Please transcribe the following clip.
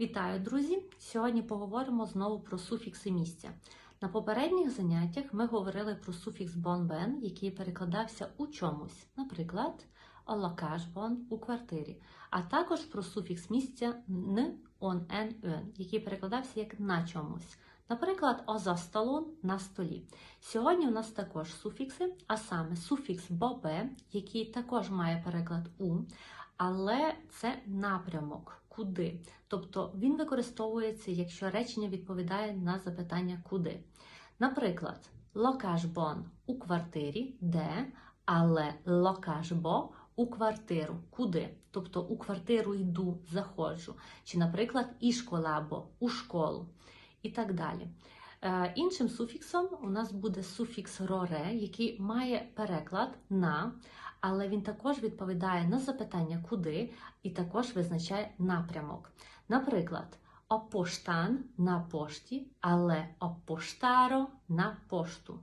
Вітаю, друзі! Сьогодні поговоримо знову про суфікси місця. На попередніх заняттях ми говорили про суфікс бон-бен, який перекладався у чомусь, наприклад, локаж-бон у квартирі, а також про суфікс місця н, он, ен, ен, який перекладався як на чомусь. Наприклад, за столом на столі. Сьогодні у нас також суфікси, а саме суфікс бобе, який також має переклад у, але це напрямок, куди. Тобто він використовується, якщо речення відповідає на запитання куди. Наприклад, локаж-бон у квартирі, де, але локаж-бо у квартиру, куди? Тобто у квартиру йду, заходжу. Чи, наприклад, і школабо у школу і так далі. Е, Іншим суфіксом у нас буде суфікс роре, який має переклад на, але він також відповідає на запитання куди і також визначає напрямок. Наприклад, опоштан на пошті, але опоштаро на пошту.